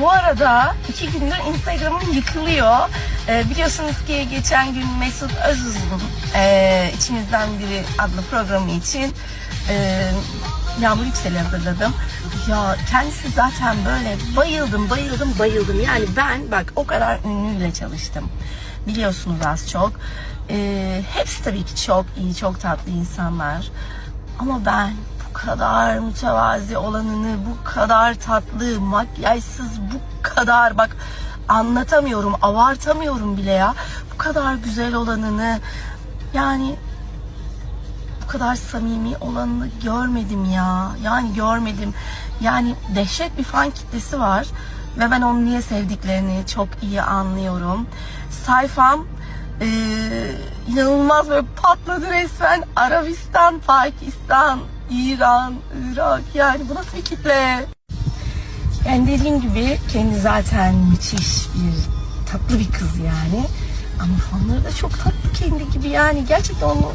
Bu arada iki gündür Instagram'ım yıkılıyor. Ee, biliyorsunuz ki geçen gün Mesut Özuz'un e, İçimizden Biri adlı programı için e, Yağmur Yüksel'i hazırladım. Ya kendisi zaten böyle bayıldım, bayıldım, bayıldım. Yani ben bak o kadar ünlüyle çalıştım. Biliyorsunuz az çok. Ee, hepsi tabii ki çok iyi, çok tatlı insanlar. Ama ben kadar mütevazi olanını, bu kadar tatlı, makyajsız, bu kadar bak anlatamıyorum, abartamıyorum bile ya. Bu kadar güzel olanını yani bu kadar samimi olanını görmedim ya. Yani görmedim. Yani dehşet bir fan kitlesi var ve ben onu niye sevdiklerini çok iyi anlıyorum. Sayfam eee, inanılmaz böyle patladı resmen. Arabistan, Pakistan, İran, Irak yani bu nasıl bir kitle? Yani dediğim gibi kendi zaten müthiş bir tatlı bir kız yani. Ama fanları da çok tatlı kendi gibi yani. Gerçekten onu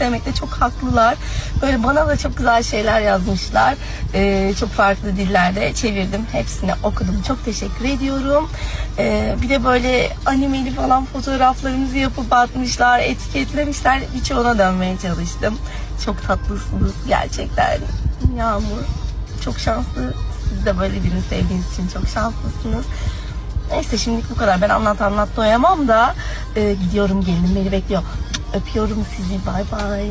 sevmekte çok haklılar. Böyle bana da çok güzel şeyler yazmışlar. Ee, çok farklı dillerde çevirdim. Hepsini okudum. Çok teşekkür ediyorum. Ee, bir de böyle animeli falan fotoğraflarımızı yapıp atmışlar, etiketlemişler. Birçoğuna dönmeye çalıştım. Çok tatlısınız gerçekten. Yağmur çok şanslı. Siz de böyle birini sevdiğiniz için çok şanslısınız. Neyse şimdilik bu kadar. Ben anlat anlat doyamam da e, gidiyorum gelinim beni bekliyor. Öpüyorum sizi. Bay bay.